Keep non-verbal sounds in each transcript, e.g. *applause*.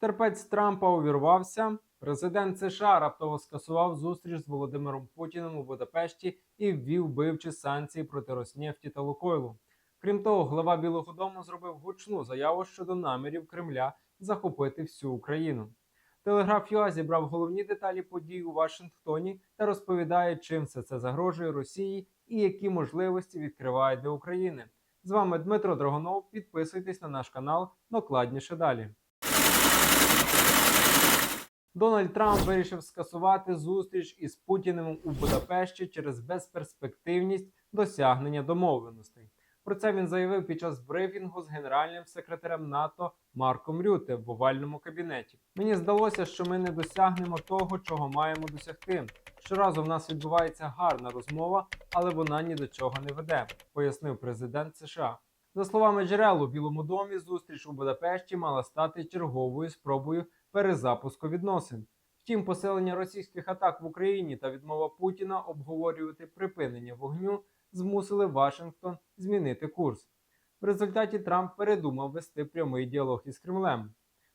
Терпець Трампа увірвався. Президент США раптово скасував зустріч з Володимиром Путіним у Будапешті і ввів вбивчі санкції проти Роснефті та Лукойлу. Крім того, глава Білого Дому зробив гучну заяву щодо намірів Кремля захопити всю Україну. Телеграф ЮА зібрав головні деталі подій у Вашингтоні та розповідає, чим все це загрожує Росії і які можливості відкриває для України. З вами Дмитро Драгонов. Підписуйтесь на наш канал, докладніше далі. Дональд Трамп вирішив скасувати зустріч із Путіним у Будапешті через безперспективність досягнення домовленостей. Про це він заявив під час брифінгу з генеральним секретарем НАТО Марком Рюте в овальному кабінеті. Мені здалося, що ми не досягнемо того, чого маємо досягти. Щоразу в нас відбувається гарна розмова, але вона ні до чого не веде, пояснив президент США. За словами джерел у Білому домі, зустріч у Будапешті мала стати черговою спробою перезапуску відносин. Втім, посилення російських атак в Україні та відмова Путіна обговорювати припинення вогню змусили Вашингтон змінити курс. В результаті Трамп передумав вести прямий діалог із Кремлем.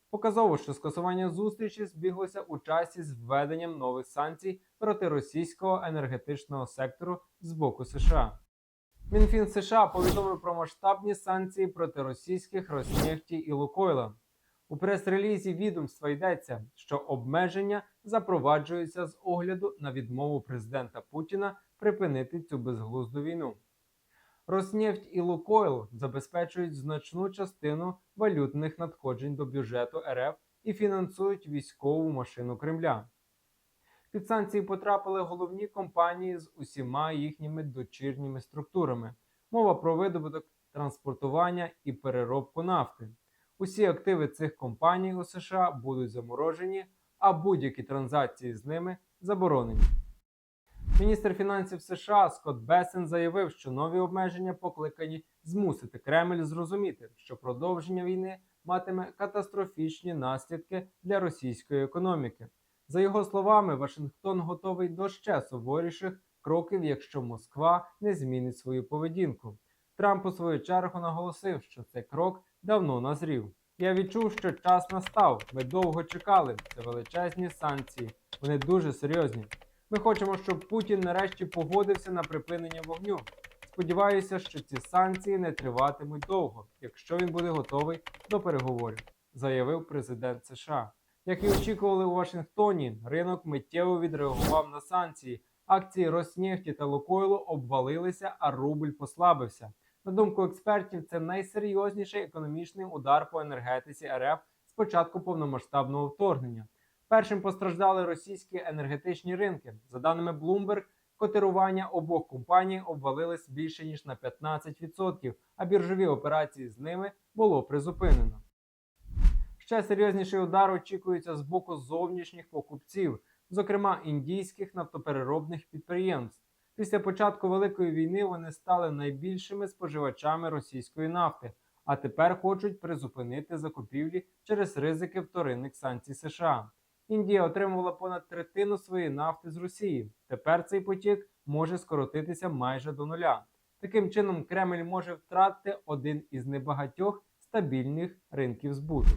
Показово, що скасування зустрічі збіглося у часі з введенням нових санкцій проти російського енергетичного сектору з боку США. Мінфін США повідомив про масштабні санкції проти російських Роснефті і Лукойла. У прес-релізі відомства йдеться, що обмеження запроваджуються з огляду на відмову президента Путіна припинити цю безглузду війну. Роснефть і Лукойл забезпечують значну частину валютних надходжень до бюджету РФ і фінансують військову машину Кремля. Під санкції потрапили головні компанії з усіма їхніми дочірніми структурами. Мова про видобуток транспортування і переробку нафти. Усі активи цих компаній у США будуть заморожені, а будь-які транзакції з ними заборонені. Міністр фінансів США Скотт Бесен заявив, що нові обмеження покликані змусити Кремль зрозуміти, що продовження війни матиме катастрофічні наслідки для російської економіки. За його словами, Вашингтон готовий до ще суворіших кроків, якщо Москва не змінить свою поведінку. Трамп у свою чергу наголосив, що цей крок давно назрів. Я відчув, що час настав. Ми довго чекали. Це величезні санкції. Вони дуже серйозні. Ми хочемо, щоб Путін нарешті погодився на припинення вогню. Сподіваюся, що ці санкції не триватимуть довго, якщо він буде готовий до переговорів, заявив президент США. Як і очікували у Вашингтоні, ринок миттєво відреагував на санкції. Акції Роснефті та Лукойлу обвалилися, а рубль послабився. На думку експертів, це найсерйозніший економічний удар по енергетиці РФ з початку повномасштабного вторгнення. Першим постраждали російські енергетичні ринки. За даними Bloomberg, котирування обох компаній обвалилось більше ніж на 15%, а біржові операції з ними було призупинено. Ще серйозніший удар очікується з боку зовнішніх покупців, зокрема індійських нафтопереробних підприємств. Після початку Великої війни вони стали найбільшими споживачами російської нафти, а тепер хочуть призупинити закупівлі через ризики вторинних санкцій США. Індія отримувала понад третину своєї нафти з Росії. Тепер цей потік може скоротитися майже до нуля. Таким чином, Кремль може втратити один із небагатьох стабільних ринків збуту.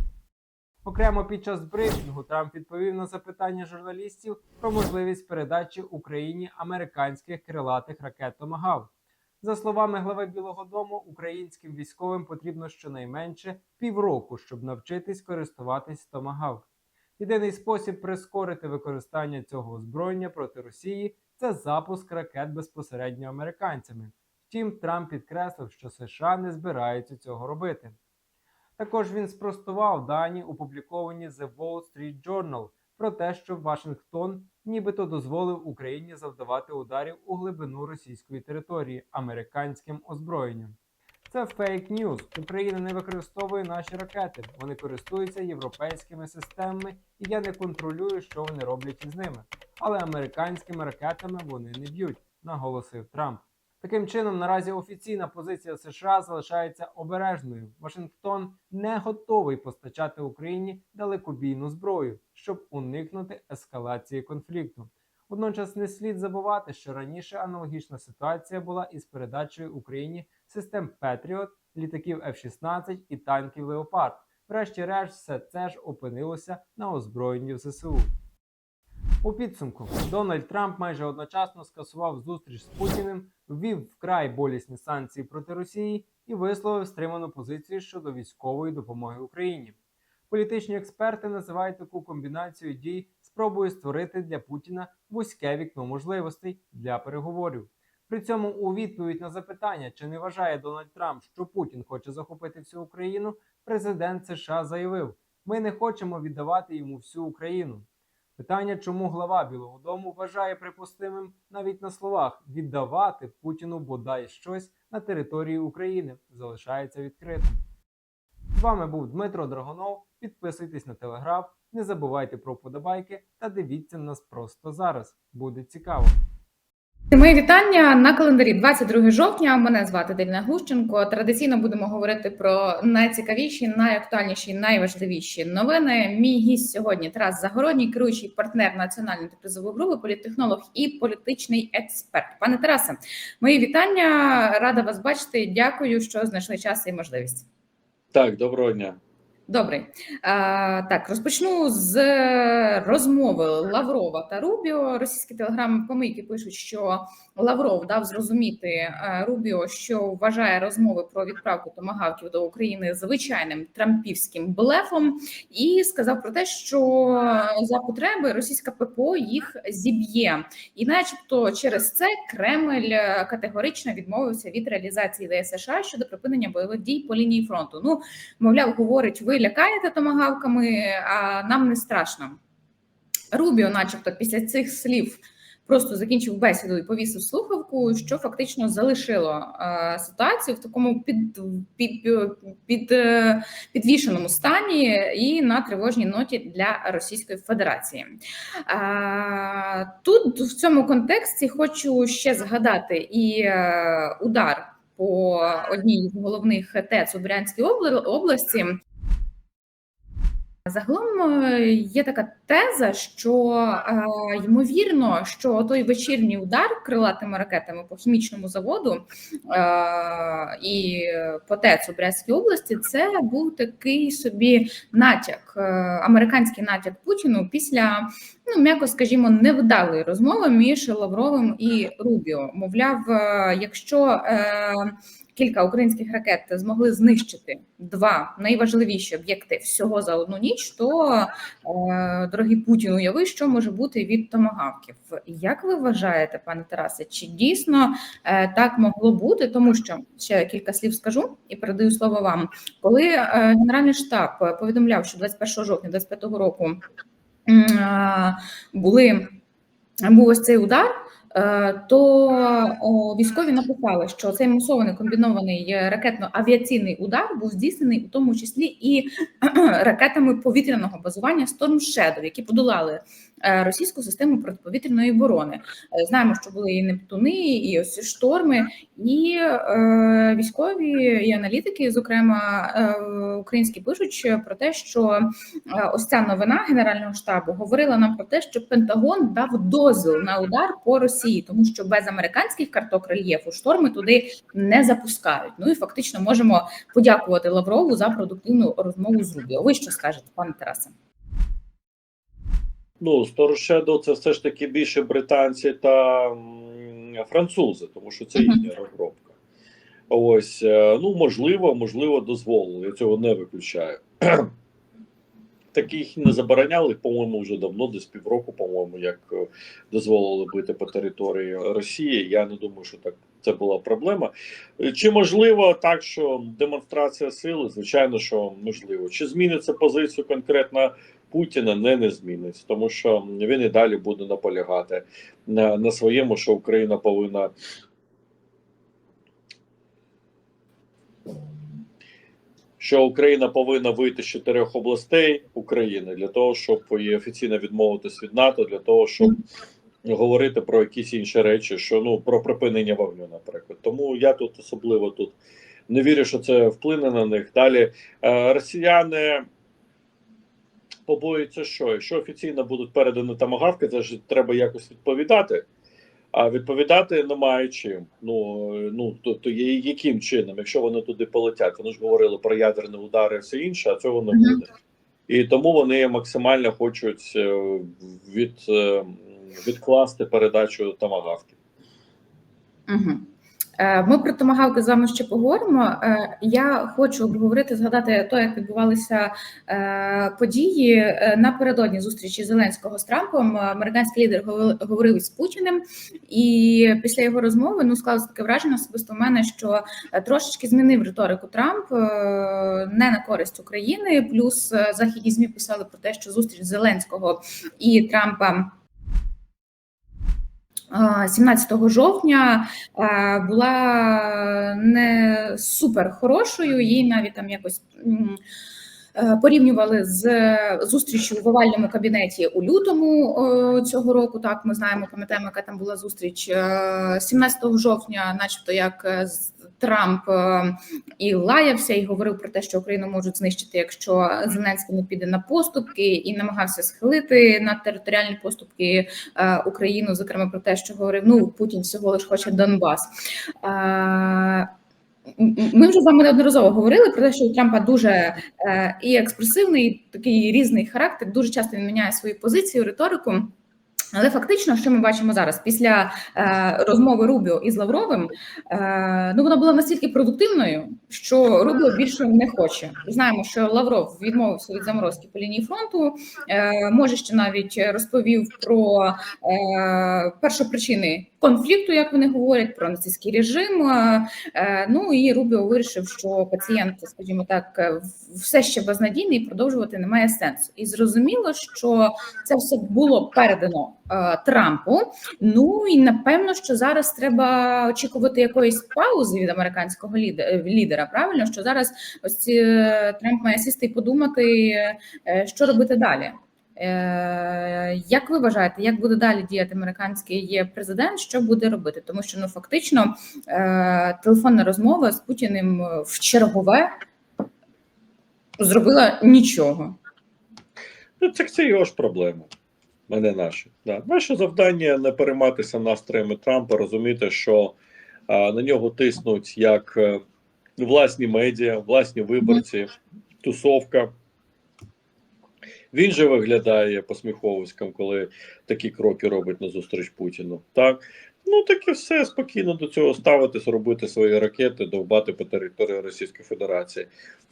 Окремо під час брифінгу Трамп відповів на запитання журналістів про можливість передачі Україні американських крилатих ракет «Томагавк». За словами глави Білого Дому, українським військовим потрібно щонайменше півроку, щоб навчитись користуватись «Томагавк». Єдиний спосіб прискорити використання цього озброєння проти Росії це запуск ракет безпосередньо американцями. Втім, Трамп підкреслив, що США не збираються цього робити. Також він спростував дані, опубліковані The Wall Street Journal, про те, що Вашингтон нібито дозволив Україні завдавати ударів у глибину російської території американським озброєнням. Це фейк ньюз. Україна не використовує наші ракети. Вони користуються європейськими системами, і я не контролюю, що вони роблять із ними. Але американськими ракетами вони не б'ють, наголосив Трамп. Таким чином, наразі офіційна позиція США залишається обережною. Вашингтон не готовий постачати Україні далекобійну зброю, щоб уникнути ескалації конфлікту. Водночас не слід забувати, що раніше аналогічна ситуація була із передачею Україні систем Петріот, літаків F-16 і танків Леопард. Врешті-решт, все це ж опинилося на озброєнні в ЗСУ. У підсумку Дональд Трамп майже одночасно скасував зустріч з Путіним, ввів вкрай болісні санкції проти Росії і висловив стриману позицію щодо військової допомоги Україні. Політичні експерти називають таку комбінацію дій спробою створити для Путіна вузьке вікно можливостей для переговорів. При цьому у відповідь на запитання, чи не вважає Дональд Трамп, що Путін хоче захопити всю Україну, президент США заявив: ми не хочемо віддавати йому всю Україну. Питання, чому глава Білого Дому вважає припустимим навіть на словах віддавати Путіну бодай щось на території України, залишається відкритим. З вами був Дмитро Драгонов. Підписуйтесь на телеграф, не забувайте про вподобайки та дивіться нас просто зараз. Буде цікаво. Мої вітання на календарі 22 жовтня. Мене звати Деліна Глущенко. Традиційно будемо говорити про найцікавіші, найактуальніші, найважливіші новини. Мій гість сьогодні Тарас Загородній, керуючий партнер національної призової групи, політтехнолог і політичний експерт. Пане Тарасе, мої вітання. Рада вас бачити. Дякую, що знайшли час і можливість. Так, доброго дня. Добре, а, так розпочну з розмови Лаврова та Рубіо. Російські телеграм-помийки пишуть, що Лавров дав зрозуміти е, Рубіо, що вважає розмови про відправку томагавків до України звичайним трампівським блефом, і сказав про те, що за потреби російська ППО їх зіб'є, і, начебто, через це Кремль е, категорично відмовився від реалізації ідеї щодо припинення бойових дій по лінії фронту. Ну мовляв, говорить, ви лякаєте томагавками, а нам не страшно. Рубіо, начебто, після цих слів просто закінчив бесіду і повісив слухавку, що фактично залишило е, ситуацію в такому під, під, під, е, підвішеному стані і на тривожній ноті для Російської Федерації. Е, тут в цьому контексті хочу ще згадати і е, удар по одній з головних ТЕЦ у Брянській обла- області. Загалом е, є така теза, що е, ймовірно, що той вечірній удар крилатими ракетами по хімічному заводу е, і по ТЕЦ у Брянській області це був такий собі натяк, американський натяк Путіну після, ну м'яко скажімо, невдалої розмови між Лавровим і Рубіо. Мовляв, якщо е, кілька українських ракет змогли знищити два найважливіші об'єкти всього за одну ніч, то е, дорогий Путін уяви, що може бути від томагавків. Як ви вважаєте, пане Тарасе, чи дійсно е, так могло бути? Тому що ще кілька слів скажу і передаю слово вам. Коли е, Генеральний штаб повідомляв, що 21 жовтня 25 року були був ось цей удар. Е, То військові написали, що цей масований комбінований ракетно-авіаційний удар був здійснений у тому числі і ракетами повітряного базування Storm Shadow, які подолали е, російську систему протиповітряної оборони. Е, Знаємо, що були і Нептуни, і ось шторми, і е, військові і аналітики, зокрема е, українські, пишуть про те, що е, ось ця новина Генерального штабу говорила нам про те, що Пентагон дав дозвіл на удар по Росії, тому що без американських карток рельєфу шторми туди не запускають. Ну і фактично можемо подякувати Лаврову за продуктивну розмову з Рубіо. Ви що скажете, пане Тарасе? Ну, Shadow це все ж таки більше британці та французи, тому що це їхня розробка. Ось, е, ну, можливо, можливо, дозволили. Я цього не виключаю. Таких не забороняли, по-моєму, вже давно, десь півроку, по-моєму, як е, дозволили бити по території Росії. Я не думаю, що так це була проблема. Е, Чи можливо так, що демонстрація сили? Звичайно, що можливо. Чи зміниться позицію конкретно Путіна? Не, не зміниться, тому що він і далі буде наполягати на, на своєму, що Україна повинна. Що Україна повинна вийти з чотирьох областей України для того, щоб і офіційно відмовитись від НАТО, для того, щоб говорити про якісь інші речі, що ну про припинення вогню, наприклад. Тому я тут особливо тут не вірю, що це вплине на них. Далі е, росіяни побоюються, що якщо офіційно будуть передані тамагавки, це ж треба якось відповідати. А відповідати немає чим. Ну ну то, то яким чином, якщо вони туди полетять, вони ж говорили про ядерні удари і все інше, а цього не буде. І тому вони максимально хочуть е, від, е, відкласти передачу тамагавки. Угу. Ми про томагавки з вами ще поговоримо. Е, Я хочу обговорити, згадати то, як відбувалися е, події е, напередодні зустрічі Зеленського з Трампом. Американський лідер говор- говорив із Путіним, і після його розмови ну склалося таке враження особисто в мене, що е, трошечки змінив риторику Трамп е, не на користь України. Плюс е, західні змі писали про те, що зустріч Зеленського і Трампа. Е, 17 жовтня була не супер хорошою. їй навіть там якось порівнювали з зустрічю в овальному кабінеті у лютому е, цього року. Так, ми знаємо, пам'ятаємо, яка там була зустріч Е, 17 жовтня, начебто, як е, Трамп е, і лаявся, і говорив про те, що Україну можуть знищити, якщо Зеленський не піде на поступки, і намагався схилити на територіальні поступки е, Україну, зокрема про те, що говорив: ну Путін всього лиш хоче Донбас. Ми вже з вами неодноразово говорили про те, що у Трампа дуже е, і експресивний, і такий різний характер. Дуже часто він міняє свою позицію, риторику. Але фактично, що ми бачимо зараз після е, розмови Рубіо із Лавровим, е, ну вона була настільки продуктивною, що Рубіо більше не хоче. Знаємо, що Лавров відмовився від заморозки по лінії фронту. Е, може ще навіть розповів про е, першопричини конфлікту, як вони говорять, про нацистський режим. Е, е, ну і Рубіо вирішив, що пацієнт, скажімо так, е, все ще безнадійний і продовжувати немає сенсу. І зрозуміло, що це все було передано Трампу. Ну і напевно, що зараз треба очікувати якоїсь паузи від американського лідера. Правильно, що зараз ось е, Трамп має сісти і подумати, е, що робити далі. Е, Як ви вважаєте, як буде далі діяти американський президент? Що буде робити? Тому що ну фактично е, телефонна розмова з Путіним в чергове зробила нічого. Ну, це, це його ж проблема, а не наші. Да. Наше завдання не перейматися настроями Трампа, розуміти, що а, на нього тиснуть як е, власні медіа, власні виборці, тусовка. Він же виглядає посміховиськом, коли такі кроки робить назустріч Путіну. Так, ну так і все спокійно до цього ставитись, робити свої ракети, довбати по території Російської Федерації.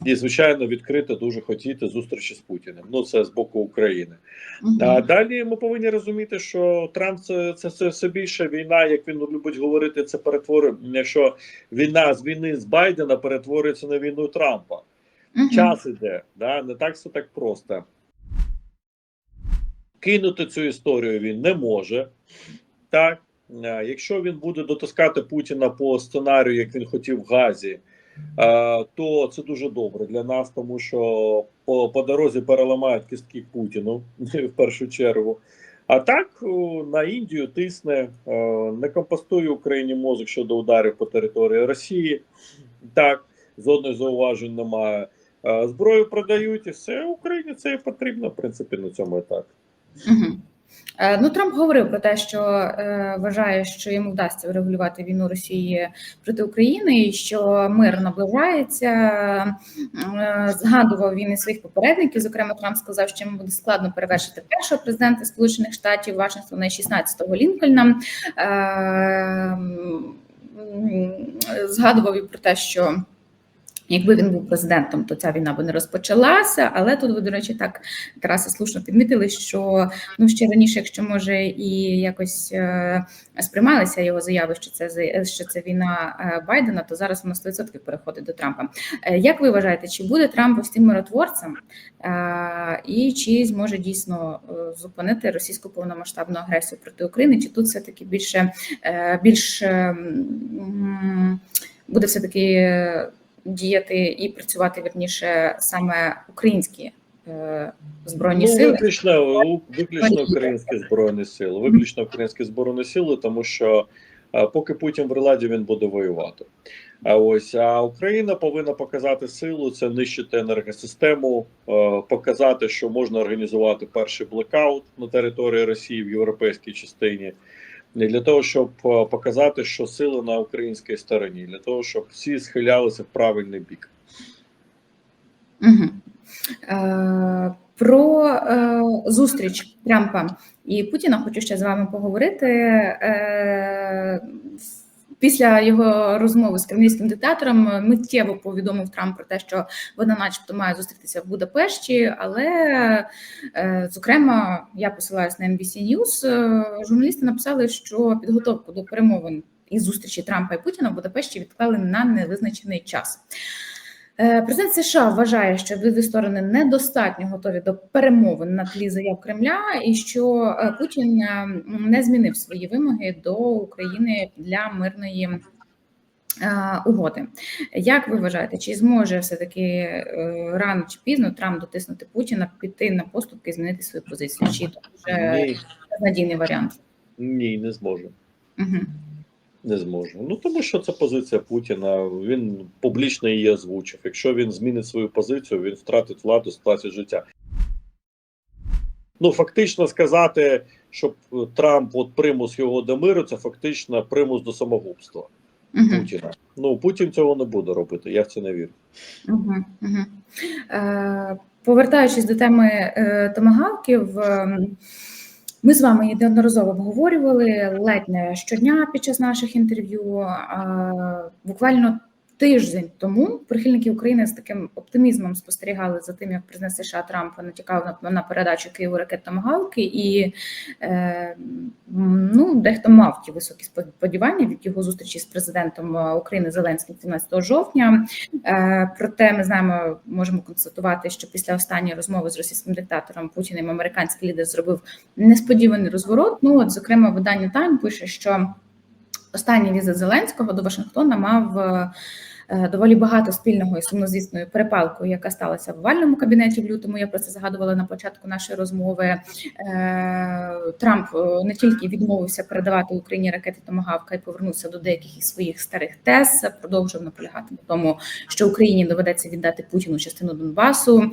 І, звичайно, відкрито дуже хотіти зустрічі з Путіним. Ну, це з боку України. А далі ми повинні розуміти, що Трамп це, це, це все більше війна, як він любить говорити, це перетворює, що війна з війни з Байдена перетворюється на війну Трампа. Мгм. Час іде, да? не так все так просто. Кинути цю історію він не може. Так, якщо він буде дотискати Путіна по сценарію, як він хотів в Газі, е, то це дуже добре для нас, тому що по, по дорозі переламають кістки Путіну *laughs* в першу чергу. А так на Індію тисне, е, не компостує Україні мозок щодо ударів по території Росії. Так, жодних зауважень немає. Е, Зброю продають і все Україні це і потрібно, в принципі, на цьому етапі. Е, Ну, Трамп говорив про те, що е, вважає, що йому вдасться врегулювати війну Росії проти України, і що мир наближається. Е, Згадував він і своїх попередників. Зокрема, Трамп сказав, що йому буде складно перевершити першого президента Сполучених Штатів Вашингтона і 16-го Лінкольна. Е, м, Згадував і про те, що. Якби він був президентом, то ця війна би не розпочалася. Але тут ви, до речі, так Тараси слушно підмітили, що ну ще раніше, якщо може і якось е, сприймалися його заяви, що це що це війна е, Байдена, то зараз воно 100% переходить до Трампа. Е, як ви вважаєте, чи буде Трамп ось цим миротворцем, е, і чи зможе дійсно е, зупинити російську повномасштабну агресію проти України? Чи тут все таки більше е, більш е, буде все таки діяти і працювати вірніше саме українські е, збройні ну, сили? Виключно, виключно українські збройні сили. Виключно українські збройні сили, тому що е, поки Путін в владі, він буде воювати. А ось а Україна повинна показати силу, це нищити енергосистему, е, показати, що можна організувати перший блекаут на території Росії в європейській частині. Не для того, щоб е, показати, що сила на українській стороні, для того, щоб всі схилялися в правильний бік. Угу. Е, про е, зустріч Трампа і Путіна хочу ще з вами поговорити. Е, Після його розмови з кремлівським диктатором миттєво повідомив Трамп про те, що вона, начебто, має зустрітися в Будапешті. Але, е, зокрема, я посилаюсь на NBC News, е, Журналісти написали, що підготовку до перемовин і зустрічі Трампа і Путіна в Будапешті відклали на невизначений час. Е, Президент США вважає, що обидві сторони недостатньо готові до перемовин на тлі заяв Кремля, і що е, Путін е, не змінив свої вимоги до України для мирної угоди. Як ви вважаєте, чи зможе все таки рано чи пізно Трамп дотиснути Путіна, піти на поступки і змінити свою позицію? Чи це вже надійний варіант? ні, не зможе. Угу. Не зможе. Ну тому що це позиція Путіна. Він публічно її озвучив. Якщо він змінить свою позицію, він втратить владу, сплатить життя. Ну, фактично сказати, щоб Трамп от примус його до миру, це фактично примус до самогубства Угу. Путіна. Ну Путін цього не буде робити. Я в це не вірю. Угу, угу. Е, повертаючись до теми е, томагавків, е, ми з вами неодноразово обговорювали ледь не щодня під час наших інтерв'ю. Буквально тиждень тому прихильники України з таким оптимізмом спостерігали за тим, як президент США Трамп натякав на, передачу Києву ракет Томагавки, і е, дехто мав ті високі сподівання від його зустрічі з президентом е, України Зеленським 17 жовтня. Е, Проте ми знаємо, можемо констатувати, що після останньої розмови з російським диктатором Путіним американський лідер зробив несподіваний розворот. Ну от, зокрема, видання Time пише, що останній візит Зеленського до Вашингтона мав. Е, Доволі багато спільного із сумнозвісною перепалкою, яка сталася в овальному кабінеті в лютому. Я про це згадувала на початку нашої розмови. Е, Трамп е, не тільки відмовився передавати Україні ракети Томагавка і повернувся до деяких із своїх старих тез, продовжив наполягати на тому, що Україні доведеться віддати Путіну частину Донбасу.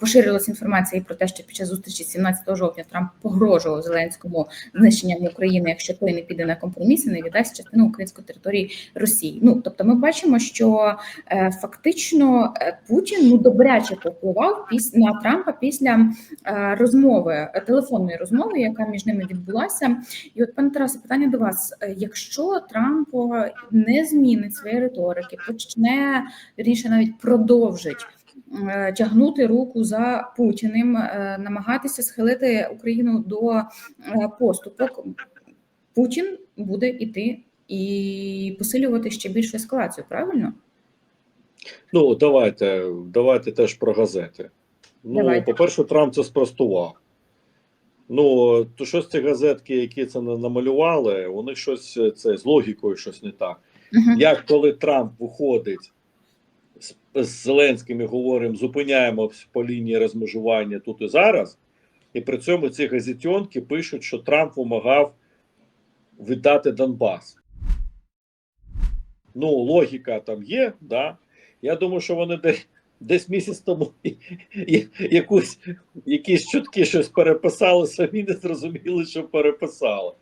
Поширилась інформація і про те, що під час зустрічі 17 жовтня Трамп погрожував Зеленському знищенням України, якщо той не піде на компроміс і не віддасть частину української території Росії. Ну тобто, ми бачимо, що е, фактично е, Путін ну добряче повпливав піс на Трампа після е, розмови телефонної розмови, яка між ними відбулася. І от пане Тарасе, питання до вас: якщо Трамп не змінить своєї риторики, почне вірніше навіть продовжить. Тягнути руку за Путіним, намагатися схилити Україну до поступок. Путін буде іти і посилювати ще більшу ескалацію, правильно? Ну давайте, давайте теж про газети. Ну, Давайте. по-перше, Трамп це спростував. Ну, то щось ці газетки, які це намалювали, у них щось це з логікою щось не так. Угу. Як коли Трамп виходить з, з Зеленським і говоримо, зупиняємо по лінії розмежування тут і зараз, і при цьому ці газетенки пишуть, що Трамп вимагав віддати Донбас. Ну, логіка там є, да. Я думаю, що вони десь, десь місяць тому якусь, якісь чутки щось переписали, самі не зрозуміли, що переписали.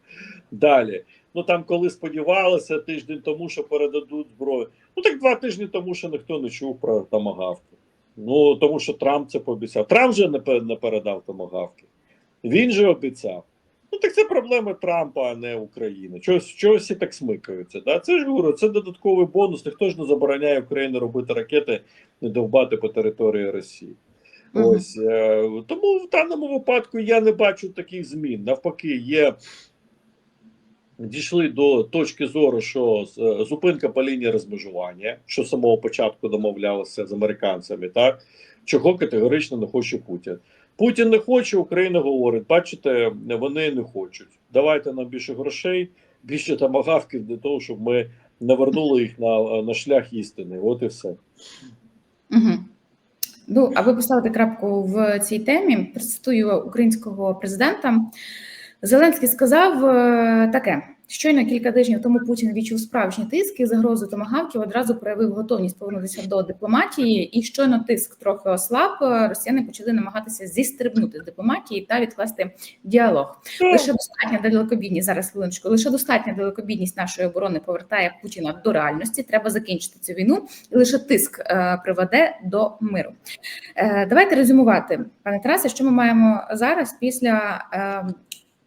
Далі. Ну там, коли сподівалися тиждень тому, що передадуть зброю. Ну так два тижні тому, що ніхто не чув про томагавки. Ну тому що Трамп це пообіцяв. Трамп же не, не передав томагавки. Він же обіцяв. Ну так це проблеми Трампа, а не України. Чогось, чогось всі так смикаються. Да? Це ж говорю, це додатковий бонус. Ніхто ж не забороняє Україні робити ракети, не довбати по території Росії. Мгм. Ось е, тому в даному випадку я не бачу таких змін. Навпаки, є дійшли до точки зору, що е, зупинка по лінії розмежування, що з самого початку домовлялося з американцями, так чого категорично не хоче Путін. Путін не хоче, Україна говорить: бачите, вони не хочуть. Давайте нам більше грошей, більше тамагавків для того, щоб ми навернули їх на, на шлях істини. От і все. Угу. Ну, аби поставити крапку в цій темі, процитую українського президента. Зеленський сказав е, таке: Щойно кілька тижнів тому Путін відчув справжні тиск загрозу томагавків одразу проявив готовність повернутися до дипломатії. І щойно тиск трохи ослаб, росіяни почали намагатися зістрибнути з дипломатії та відкласти діалог. Лише достатня далекобійність зараз хвилиночку. Лише достатня далекобійність нашої оборони повертає Путіна до реальності. Треба закінчити цю війну, і лише тиск е, приведе до миру. Е, давайте резюмувати, пане Тарасе, що ми маємо зараз після.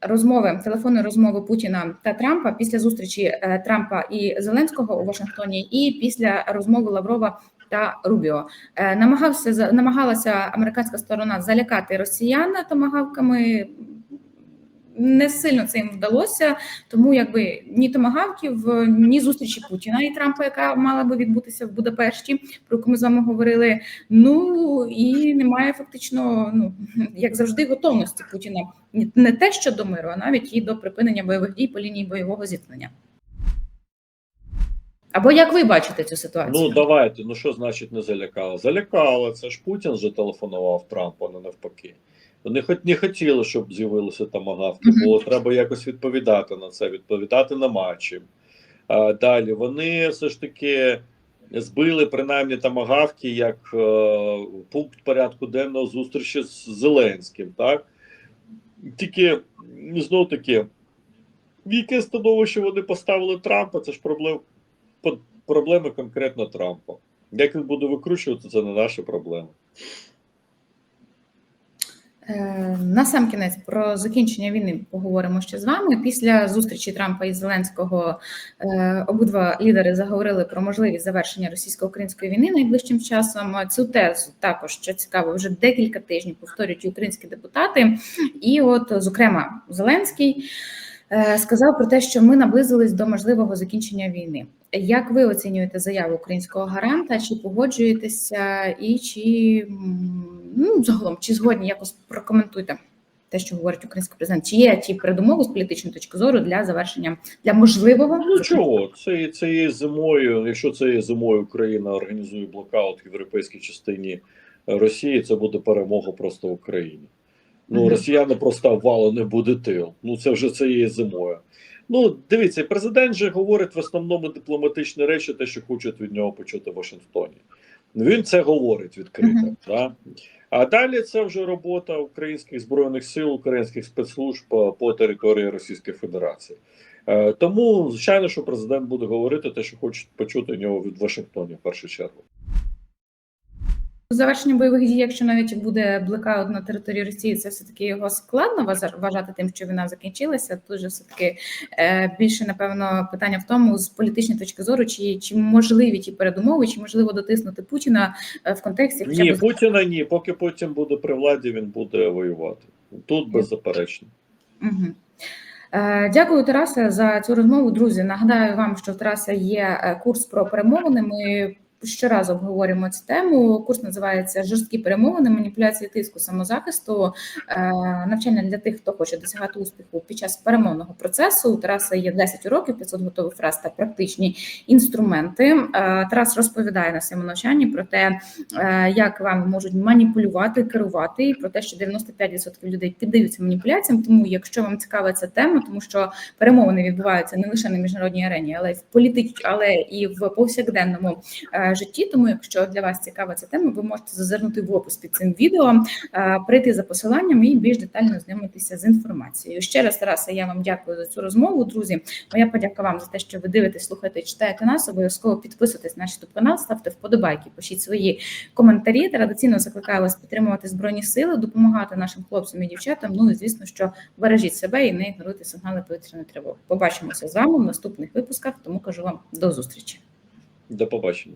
Розмови телефонної розмови Путіна та Трампа після зустрічі е, Трампа і Зеленського у Вашингтоні, і після розмови Лаврова та Рубіо Е, намагався намагалася американська сторона залякати росіян томагавками. Не сильно це їм вдалося, тому якби ні томагавків, ні зустрічі Путіна і Трампа, яка мала би відбутися в Будапешті, про яку ми з вами говорили. Ну і немає фактично, ну як завжди, готовності Путіна не те, що до миру, а навіть і до припинення бойових дій по лінії бойового зіткнення. Або як ви бачите цю ситуацію? Ну давайте. Ну що значить не залякали? Залякали. Це ж Путін же телефонував Трампу, а не навпаки. Вони хоч не хотіли, щоб з'явилися тамагавки, Мгм. бо треба якось відповідати на це, відповідати на матчі. А, далі вони все ж таки збили принаймні тамагавки як е, пункт порядку денного зустрічі з Зеленським. Так тільки знов таки, в яке становище вони поставили Трампа, це ж проблем, проблеми конкретно Трампа. Як він буде викручувати, це не наша проблема. Е, На сам кінець про закінчення війни поговоримо ще з вами. Після зустрічі Трампа і Зеленського е, обидва лідери заговорили про можливість завершення російсько-української війни найближчим часом. Цю тезу також що цікаво, вже декілька тижнів повторюють українські депутати. І, от, зокрема, Зеленський сказав про те, що ми наблизились до можливого закінчення війни. Як ви оцінюєте заяву українського гаранта? Чи погоджуєтеся, і чи ну загалом чи згодні якось прокоментуйте те, що говорить український президент? Чи є ті передумови з політичної точки зору для завершення для можливого Ну чого, це, це є зимою. Якщо це є зимою, Україна організує блокаут в європейській частині Росії, це буде перемога просто в Україні. Ну, росіяни просто вало не буде тил. Ну це вже це є зимою. Ну, дивіться, президент же говорить в основному дипломатичні речі, те, що хочуть від нього почути в Вашингтоні. Він це говорить відкрито. Мгм. Да? А далі це вже робота українських збройних сил, українських спецслужб по, по території Російської Федерації. Е, тому, звичайно, що президент буде говорити те, що хочуть почути в нього від Вашингтоні в першу чергу. Завершення бойових дій, якщо навіть буде блекаут на території Росії, це все таки його складно вважа- вважати тим, що війна закінчилася. Тут же все таки е, більше напевно питання в тому з політичної точки зору, чи, чи можливі ті передумови, чи можливо дотиснути Путіна е, в контексті хоча Ні, б Путіна ні. Поки Путін буде при владі, він буде воювати. Тут беззаперечно. Угу. Дякую, Тарасе, за цю розмову. Друзі, нагадаю вам, що в Тараса є курс про перемовини. Ми щоразу обговорюємо цю тему. Курс називається Жорсткі перемовини, маніпуляції тиску самозахисту. Е, Навчання для тих, хто хоче досягати успіху під час перемовного процесу. У Тараса є 10 уроків, 500 готових фраз та практичні інструменти. Е, Тарас розповідає на своєму навчанні про те, е, як вами можуть маніпулювати, керувати, і про те, що 95% людей піддаються маніпуляціям. Тому, якщо вам цікава ця тема, тому що перемовини відбуваються не лише на міжнародній арені, але й в політич, але і в повсякденному житті. Тому, якщо для вас цікава ця тема, ви можете зазирнути в опис під цим відео, е, прийти за посиланням і більш детально знайомитися з інформацією. Ще раз, Тарасе, я вам дякую за цю розмову, друзі. Моя подяка вам за те, що ви дивитесь, слухаєте, читаєте нас. Обов'язково підписуйтесь на наш канал, ставте вподобайки, пишіть свої коментарі. Традиційно закликаю вас підтримувати збройні сили, допомагати нашим хлопцям і дівчатам. Ну і звісно, що бережіть себе і не ігноруйте сигнали повітряної тривоги. Побачимося з вами в наступних випусках. Тому кажу вам до зустрічі. До побачення.